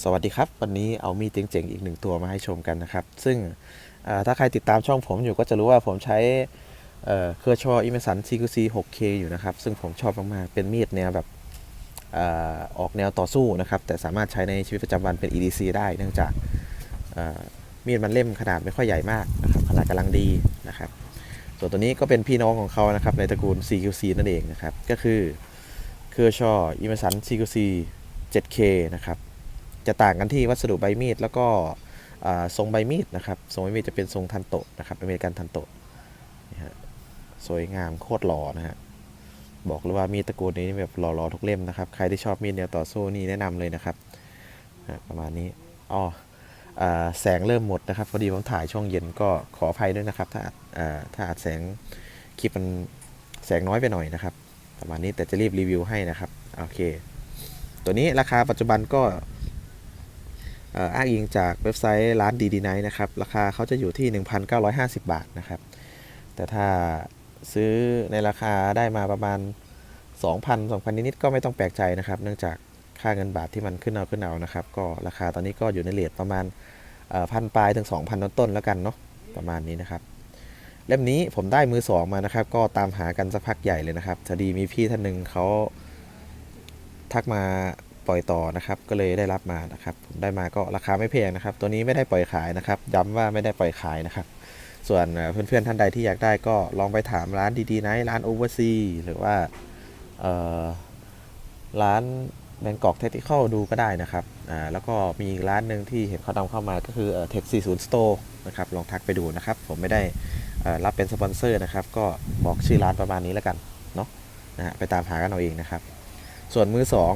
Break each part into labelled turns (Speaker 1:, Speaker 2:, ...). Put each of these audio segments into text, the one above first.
Speaker 1: สวัสดีครับ วันนี้เอามีดเจ๋งๆอีกหนึ่งตัวมาให้ชมกันนะครับ ซึ่งถ้าใครติดตามช่องผมอยู่ก็จะรู้ว่าผมใช้เคอร์ชออิเมสัน CQC 6K อยู่นะครับ ซึ่งผมชอบมากๆ เป็นมีดแนวแบบออกแนวต่อสู้นะครับ แต่สามารถใช้ในชีวิตประจำวันเป็น EDC ได้ เนื่องจากมีดมันเล่มขนาดไม่ค่อยใหญ่มากนะครับขนาดกำลังดีนะครับ ส่วนตัวนี้ก็เป็นพี่น้องของเขานะครับในตระกูล CQC นั่นเองนะครับ ก็คือเคอร์ชออิเมสัน CQC 7K นะครับ จะต่างกันที่วัสดุใบมีดแล้วก็ทรงใบมีดนะครับทรงใบมีดจะเป็นทรงทันโตะนะครับอเมริกันทันโตะนี่ฮะสวยงามโคตรหล่อนะฮะบอกเลยว่ามีดตระกูลนี้แบบหล่อๆทุกเล่มนะครับ ใครที่ชอบมีดแนวต่อสู้นี่แนะนำเลยนะครับฮะประมาณนี้อ๋อแสงเริ่มหมดนะครับพอดีผมถ่ายช่วงเย็นก็ขออภัยด้วยนะครับ ถ้าอาจอ่าถ้าอาจแสงคลิปมันแสงน้อยไปหน่อยนะครับ ประมาณนี้แต่จะรีบรีวิวให้นะครับ โอเค ตัวนี้ราคาปัจจุบันก็ อ้างอิงจากเว็บไซต์ร้านดีดีไนนะครับ ราคาเขาจะอยู่ที่ 1,950 บาทนะครับ แต่ถ้าซื้อในราคาได้มาประมาณ 2,000 2,000 นิดๆก็ไม่ต้องแปลกใจนะครับ เนื่องจากค่าเงินบาทที่มันขึ้นเอาขึ้นเอานะครับ ก็ราคาตอนนี้ก็อยู่ในเรทประมาณพันปลายถึง 2,000 ต้นๆแล้วกันเนาะประมาณนี้นะครับเล่มนี้ผมได้มือสองมานะครับ ก็ตามหากันสักพักใหญ่เลยนะครับพอดีมีพี่ท่านหนึ่งเขาทักมา ปล่อยต่อนะครับ ก็เลยได้รับมานะครับ ผมได้มาก็ราคาไม่แพงนะครับ ตัวนี้ไม่ได้ปล่อยขายนะครับ ย้ำว่าไม่ได้ปล่อยขายนะครับ ส่วนเอ่อเพื่อนๆท่านใดที่อยากได้ก็ลองไปถามร้านดีๆนะร้านโอเวอร์ซีหรือว่าร้านแบงกอกเทคนิคอลดูก็ได้นะครับ อ่า แล้วก็มีอีกร้านหนึ่งที่เห็นเขานำเข้ามาก็คือเทค40 Store นะครับ ลองทักไปดูนะครับ ผมไม่ได้รับเป็นสปอนเซอร์นะครับ ก็บอกชื่อร้านประมาณนี้แล้วกัน เนาะนะฮะไปตามหากันเอาเองนะครับ ส่วนมือสอง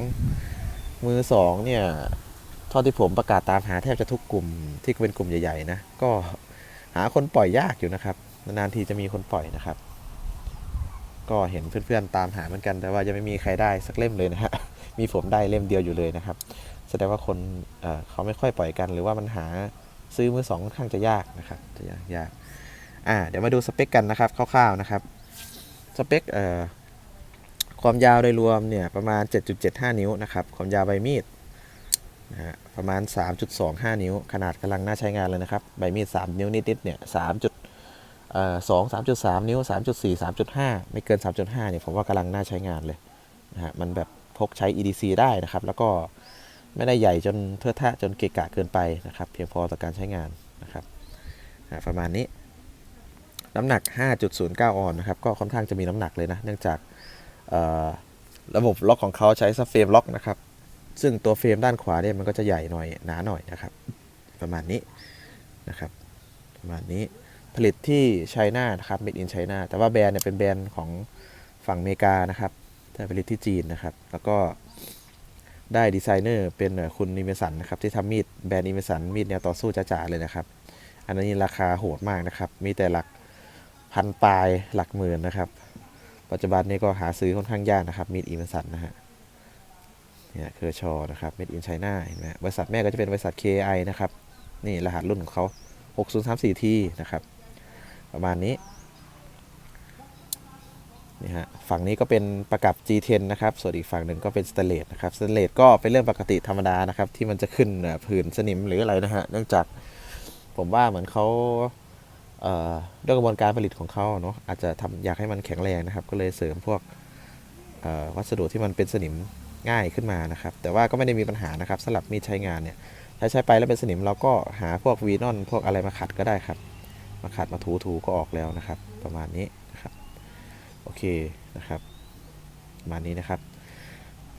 Speaker 1: มือสองเนี่ยเท่าที่ผมประกาศตามหาแทบจะทุกกลุ่มที่เป็นกลุ่มใหญ่ ๆ นะ ก็หาคนปล่อยยากอยู่นะครับ นานๆทีจะมีคนปล่อยนะครับ ก็เห็นเพื่อนๆตามหาเหมือนกัน แต่ว่ายังไม่มีใครได้สักเล่มเลยนะฮะมีผมได้เล่มเดียวอยู่เลยนะครับ แสดงว่าคนเเขาไม่ค่อยปล่อยกัน หรือว่ามันหาซื้อมือสองค่อนข้างจะยากนะครับจะยากยากอ่าเดี๋ยวมาดูสเปคกันนะครับคร่าวๆนะครับสเปคเอ่อ ความยาวโดยรวมเนี่ยประมาณ 7.75 นิ้วนะครับ ความยาวใบมีดนะฮะประมาณ 3.25 นิ้ว ขนาดกำลังน่าใช้งานเลยนะครับ ใบมีด 3 นิ้วนิดๆเนี่ย3จุดเอ่อ2 3.3นิ้ว3.4 3.5ไม่เกิน3.5เนี่ยผมว่ากำลังน่าใช้งานเลยนะฮะมันแบบพกใช้ EDC ได้นะครับ แล้วก็ไม่ได้ใหญ่จนเทอะทะจนเกะกะเกินไปนะครับ เพียงพอต่อการใช้งานนะครับอะประมาณนี้ น้ำหนัก 5.09 ออนนะครับ ก็ค่อนข้างจะมีน้ำหนักเลยนะ เนื่องจาก ระบบล็อกของเขาใช้ซับเฟรมล็อกนะครับ ซึ่งตัวเฟรมด้านขวาเนี่ยมันก็จะใหญ่หน่อยหนาหน่อยนะครับ ประมาณนี้นะครับ ประมาณนี้ผลิตที่ไชน่านะครับ made in China แต่ว่าแบรนด์เนี่ยเป็นแบรนด์ของฝั่งอเมริกานะครับ แต่ผลิตที่จีนนะครับ แล้วก็ได้ดีไซเนอร์เป็นคุณนิเมสันนะครับ ที่ทำมีดแบรนด์นิเมสันมีดแนวต่อสู้จ๋าๆเลยนะครับ อันนี้ราคาโหดมากนะครับ มีแต่หลักพันปลายหลักหมื่นนะครับ ปัจจุบันนี้ก็หาซื้อค่อนข้างยากนะครับมีดอีเวนสันนะฮะเนี่ยเคอร์ชอนะครับเมดอินไชน่าเห็นไหมบริษัทแม่ก็จะเป็นบริษัท KI นะครับ นี่รหัสรุ่นของเขา 6034T นะครับ ประมาณนี้นี่ฮะฝั่งนี้ก็เป็นประกับ G10 นะครับ ส่วนอีกฝั่งหนึ่งก็เป็นสเตเลตนะครับสเตเลตก็เป็นเรื่องปกติธรรมดานะครับ ที่มันจะขึ้นผื่นสนิมหรืออะไรนะฮะเนื่องจากผมว่าเหมือนเขา ด้วยกระบวนการผลิตของเขาเนาะอาจจะทำอยากให้มันแข็งแรงนะครับ ก็เลยเสริมพวกวัสดุที่มันเป็นสนิมง่ายขึ้นมานะครับ แต่ว่าก็ไม่ได้มีปัญหานะครับสำหรับมีดใช้งานเนี่ยถ้าใช้ไปแล้วเป็นสนิมเราก็หาพวกวีนอนพวกอะไรมาขัดก็ได้ครับ มาขัดมาถูๆก็ออกแล้วนะครับ ประมาณนี้นะครับโอเคนะครับประมาณนี้นะครับ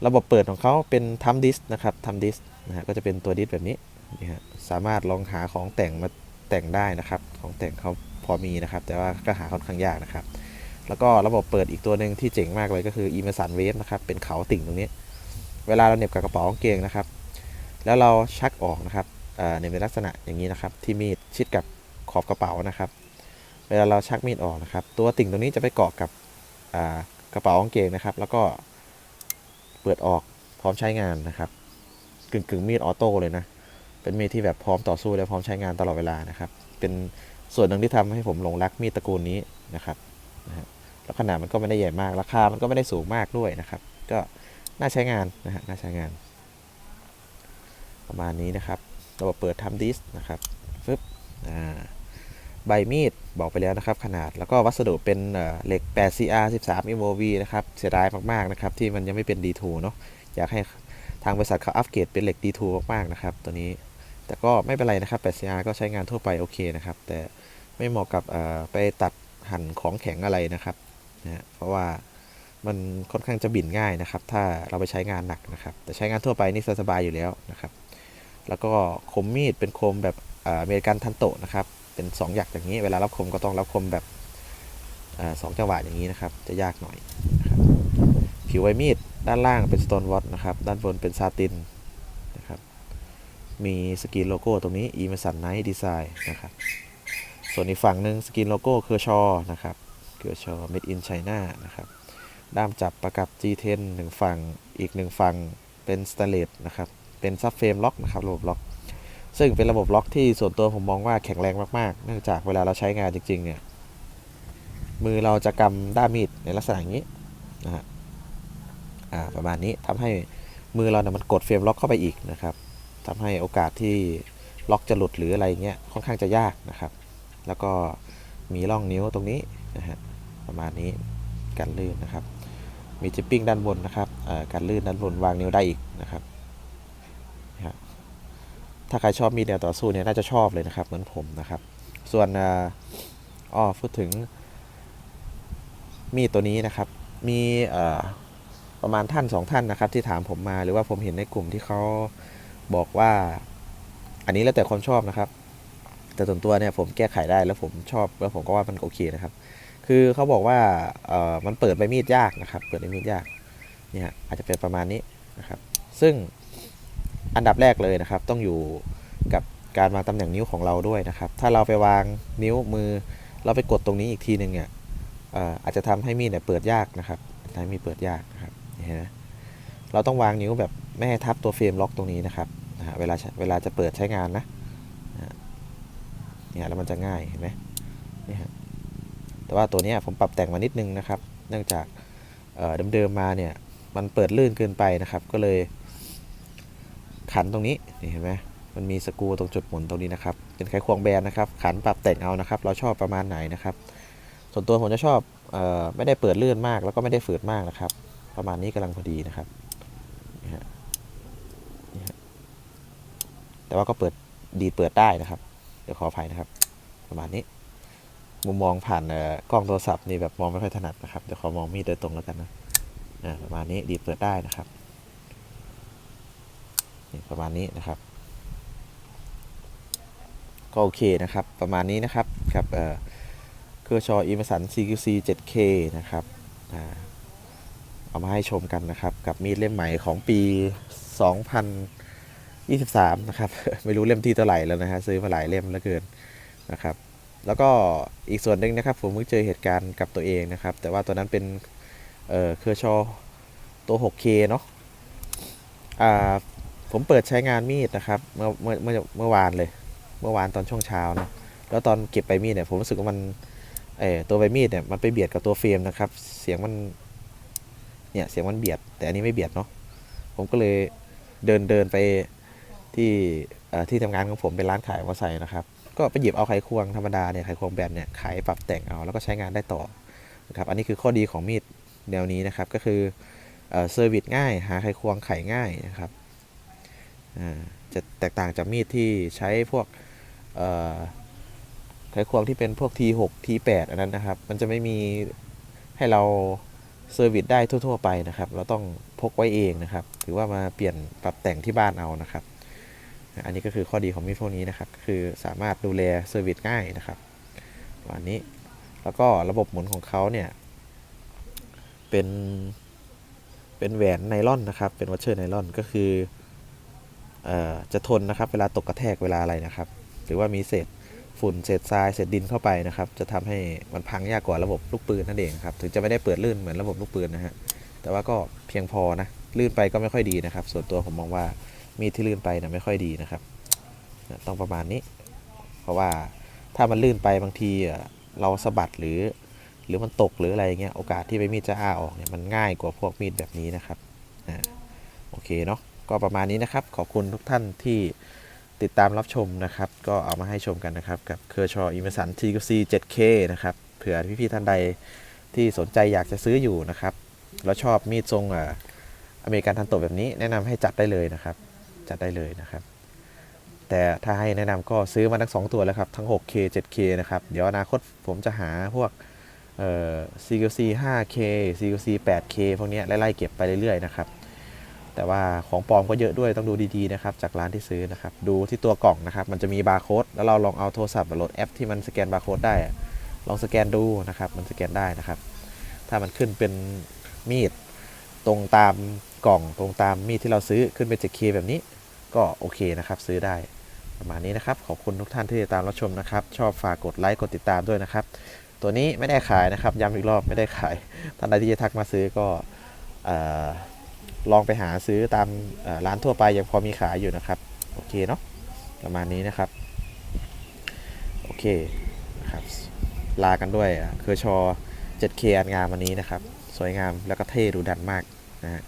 Speaker 1: ระบบเปิดของเขาเป็นทัมดิสนะครับทัมดิสนะฮะก็จะเป็นตัวดิสแบบนี้นี่ฮะสามารถลองหาของแต่งมา แต่งได้นะครับ ของแต่งเขาพอมีนะครับ แต่ว่าก็หาค่อนข้างยากนะครับ แล้วก็ระบบเปิดอีกตัวหนึ่งที่เจ๋งมากเลยก็คือ e m e r s o n Wave นะครับ เป็นเขาติ่งตรงนี้ เวลาเราเหน็บกับกระเป๋ากางเกงนะครับ แล้วเราชักออกนะครับเอ่อในลักษณะอย่างนี้นะครับ ที่มีดชิดกับขอบกระเป๋านะครับ เวลาเราชักมีดออกนะครับ ตัวติ่งตรงนี้จะไปเกาะกับกระเป๋ากางเกงนะครับ แล้วก็เปิดออกพร้อมใช้งานนะครับ กึ่งกึ่งมีดออโต้เลยนะ เป็นมีดที่แบบพร้อมต่อสู้และพร้อมใช้งานตลอดเวลานะครับ เป็นส่วนหนึ่งที่ทำให้ผมหลงรักมีดตระกูลนี้นะครับนะฮะแล้วขนาดมันก็ไม่ได้ใหญ่มาก ราคามันก็ไม่ได้สูงมากด้วยนะครับ ก็น่าใช้งานนะฮะน่าใช้งาน ประมาณนี้นะครับระบบเปิดทำดิสนะครับฟึบอ่าใบมีดบอกไปแล้วนะครับ ขนาดแล้วก็วัสดุเป็นเอ่อเหล็ก 8CR 13 MOV นะครับ เสียดายมาก ๆ นะครับ ที่มันยังไม่เป็น D2 เนาะอยากให้ทางบริษัทเขาอัปเกรดเป็นเหล็ก D2 มาก ๆ นะครับ ตัวนี้ แต่ก็ไม่เป็นไรนะครับ 8CR ก็ใช้งานทั่วไปโอเคนะครับ แต่ไม่เหมาะกับไปตัดหั่นของแข็งอะไรนะครับนะเพราะว่ามันค่อนข้างจะบิ่นง่ายนะครับ ถ้าเราไปใช้งานหนักนะครับ แต่ใช้งานทั่วไปนี่สบายอยู่แล้วนะครับ แล้วก็คมมีดเป็นคมแบบอเมริกันทันโตนะครับ เป็น 2 หยักอย่างนี้ เวลารับคมก็ต้องรับคมแบบสองจังหวะอย่างนี้นะครับ จะยากหน่อยนะครับผิวใบมีดด้านล่างเป็นสโตนวอตนะครับ ด้านบนเป็นซาติน มีสกรีนโลโก้ตรงนี้ e m e r s o n Night Design นะครับ ส่วนอีกฝั่งหนึ่งสกรีนโลโก้เคอร์ชอนะครับเคอร์ชอ Made in China นะครับ ด้ามจับประกับ G10 หนึ่งฝั่ง อีกหนึ่งฝั่งเป็นส t ตเลสนะครับ เป็นซับเฟรมล็อกนะครับระบบล็อก ซึ่งเป็นระบบล็อกที่ส่วนตัวผมมองว่าแข็งแรงมากๆ เนื่องจากเวลาเราใช้งานจริง ๆ เนี่ย มือเราจะกำด้ามมีดในลักษณะอย่างนี้นะฮะ อ่า ประมาณนี้ทำให้มือเราเนี่ยมันกดเฟรมล็อกเข้าไปอีกนะครับ ทำให้โอกาสที่ล็อกจะหลุดหรืออะไรเงี้ยค่อนข้างจะยากนะครับ แล้วก็มีร่องนิ้วตรงนี้นะฮะประมาณนี้กันลื่นนะครับ มีจิปปิ้งด้านบนนะครับการลื่นด้านบนวางนิ้วได้อีกนะครับถ้าใครชอบมีดแนวต่อสู้เนี่ยน่าจะชอบเลยนะครับเหมือนผมนะครับ ส่วนอ้อพูดถึงมีดตัวนี้นะครับ มีประมาณท่านสองท่านนะครับ ที่ถามผมมาหรือว่าผมเห็นในกลุ่มที่เขา บอกว่า อันนี้แล้วแต่ความชอบนะครับ แต่ส่วนตัวเนี่ยผมแก้ไขได้แล้วผมชอบแล้วผมก็ว่ามันโอเคนะครับ คือเขาบอกว่าเอ่อมันเปิดใบมีดยากนะครับ เปิดใบมีดยากเนี่ยอาจจะเป็นประมาณนี้นะครับ ซึ่งอันดับแรกเลยนะครับ ต้องอยู่กับการวางตำแหน่งนิ้วของเราด้วยนะครับ ถ้าเราไปวางนิ้วมือเราไปกดตรงนี้อีกทีหนึ่งเนี่ยอาจจะทำให้มีดเนี่ยเปิดยากนะครับทำให้มีดเปิดยากนะครับเห็นไหม เราต้องวางนิ้วแบบไม่ให้ทับตัวเฟรมล็อกตรงนี้นะครับนะฮะเวลาเวลาจะเปิดใช้งานนะเนี่ยแล้วมันจะง่ายเห็นไหมนี่ฮะแต่ว่าตัวนี้ผมปรับแต่งมานิดนึงนะครับ เนื่องจากเเดิมๆมาเนี่ยมันเปิดลื่นเกินไปนะครับ ก็เลย ขันตรงนี้นี่เห็นไหมมันมีสกรูตรงจุดหมุนตรงนี้นะครับ เป็นไขควงแบนนะครับ ขันปรับแต่งเอานะครับ เราชอบประมาณไหนนะครับ ส่วนตัวผมจะชอบออไม่ได้เปิดลื่นมาก แล้วก็ไม่ได้ฝืดมากนะครับ ประมาณนี้กำลังพอดีนะครับ นะฮะแต่ว่าก็เปิดดีเปิดได้นะครับ เดี๋ยวขออภัยนะครับ ประมาณนี้ มุมมองผ่านกล้องโทรศัพท์นี่แบบมองไม่ค่อยถนัดนะครับ เดี๋ยวขอมองมีดโดยตรงแล้วกันนะประมาณนี้ดีเปิดได้นะครับประมาณนี้นะครับ ก็โอเคนะครับ ประมาณนี้นะครับกับเครือชออีมสัน CQC 7K นะครับอ่า เอามาให้ชมกันนะครับ กับมีดเล่มใหม่ของปี 2023 นะครับ ไม่รู้เล่มที่เท่าไหร่แล้วนะฮะซื้อมาหลายเล่มแล้วเกินนะครับ แล้วก็อีกส่วนหนึ่งนะครับ ผมเพิ่งเจอเหตุการณ์กับตัวเองนะครับ แต่ว่าตัวนั้นเป็นเอ่อเคอร์ชอตัว 6K เนาะอ่าผมเปิดใช้งานมีดนะครับเมื่อเมื่อเมื่อเมื่อวานเลย เมื่อวานตอนช่วงเช้านะแล้วตอนเก็บใบมีดเนี่ยผมรู้สึกว่ามันเออตัวใบมีดเนี่ยมันไปเบียดกับตัวเฟรมนะครับ เสียงมัน เนี่ยเสียงมันเบียด แต่อันนี้ไม่เบียดเนาะผมก็เลยเดินเดินไปที่ที่ทำงานของผมเป็นร้านขายมอเตอร์ไซค์นะครับ ก็ไปหยิบเอาไขควงธรรมดาเนี่ยไขควงแบนเนี่ยไขปรับแต่งเอาแล้วก็ใช้งานได้ต่อนะครับอันนี้คือข้อดีของมีดแนวนี้นะครับก็คือเซอร์วิสง่าย หาไขควงไขง่ายนะครับจะแตกต่างจากมีดที่ใช้พวกไขควงที่เป็นพวก T6 T8 อันนั้นนะครับ มันจะไม่มีให้เรา เซอร์วิสได้ทั่ว ๆ ไปนะครับ เราต้องพกไว้เองนะครับ หรือว่ามาเปลี่ยนปรับแต่งที่บ้านเอานะครับ อันนี้ก็คือข้อดีของมีดพวกนี้นะครับ คือสามารถดูแลเซอร์วิสง่ายนะครับประมาณนี้แล้วก็ระบบหมุนของเขาเนี่ย เป็นเป็นแหวนไนล่อนนะครับ เป็นวัชเชอร์ไนล่อนก็คือออจะทนนะครับ เวลาตกกระแทกเวลาอะไรนะครับ หรือว่ามีเศษ ฝุ่นเศษทรายเศษดินเข้าไปนะครับ จะทำให้มันพังยากกว่าระบบลูกปืนนั่นเองครับ ถึงจะไม่ได้เปิดลื่นเหมือนระบบลูกปืนนะฮะ แต่ว่าก็เพียงพอนะ ลื่นไปก็ไม่ค่อยดีนะครับ ส่วนตัวผมมองว่ามีดที่ลื่นไปนะไม่ค่อยดีนะครับ ต้องประมาณนี้ เพราะว่าถ้ามันลื่นไปบางทีเอ่อเราสะบัดหรือ หรือมันตกหรืออะไรเงี้ย โอกาสที่ใบมีดจะอ้าออกเนี่ยมันง่ายกว่าพวกมีดแบบนี้นะครับอ่าโอเคเนาะ ก็ประมาณนี้นะครับ ขอบคุณทุกท่านที่ ติดตามรับชมนะครับ ก็เอามาให้ชมกันนะครับ กับเคอร์ชออิมสัน TQC 7K นะครับ เผื่อพี่ๆท่านใดที่สนใจอยากจะซื้ออยู่นะครับ แล้วชอบมีดทรงอเมริกันทันโตแบบนี้แนะนำให้จัดได้เลยนะครับ จัดได้เลยนะครับ แต่ถ้าให้แนะนำก็ซื้อมาทั้ง 2 ตัวแล้วครับ ทั้ง 6K 7K นะครับ เดี๋ยวอนาคตผมจะหาพวกเอ่อ CQC 5K CQC 8K พวกนี้ไล่ๆเก็บไปเรื่อยๆนะครับ แต่ว่าของปลอมก็เยอะด้วยต้องดูดีๆนะครับจากร้านที่ซื้อนะครับดูที่ตัวกล่องนะครับมันจะมีบาร์โค้ดแล้วเราลองเอาโทรศัพท์โหลดแอปที่มันสแกนบาร์โค้ดได้ ลองสแกนดูนะครับมันสแกนได้นะครับ ถ้ามันขึ้นเป็นมีดตรงตามกล่องตรงตามมีดที่เราซื้อขึ้นเป็น 7K แบบนี้ก็โอเคนะครับซื้อได้ประมาณนี้นะครับ ขอบคุณทุกท่านที่ติดตามรับชมนะครับ ชอบฝากกดไลค์กดติดตามด้วยนะครับ ตัวนี้ไม่ได้ขายนะครับย้ำอีกรอบไม่ได้ขายท่านใดที่จะทักมาซื้อก็อ่อ ลองไปหาซื้อตามร้านทั่วไปยังพอมีขายอยู่นะครับโอเคเนาะประมาณนี้นะครับโอเคนะครับลากันด้วยเคอร์ชอ 7K อันงามวันนี้นะครับ สวยงามแล้วก็เท่ดูดันมากนะฮะ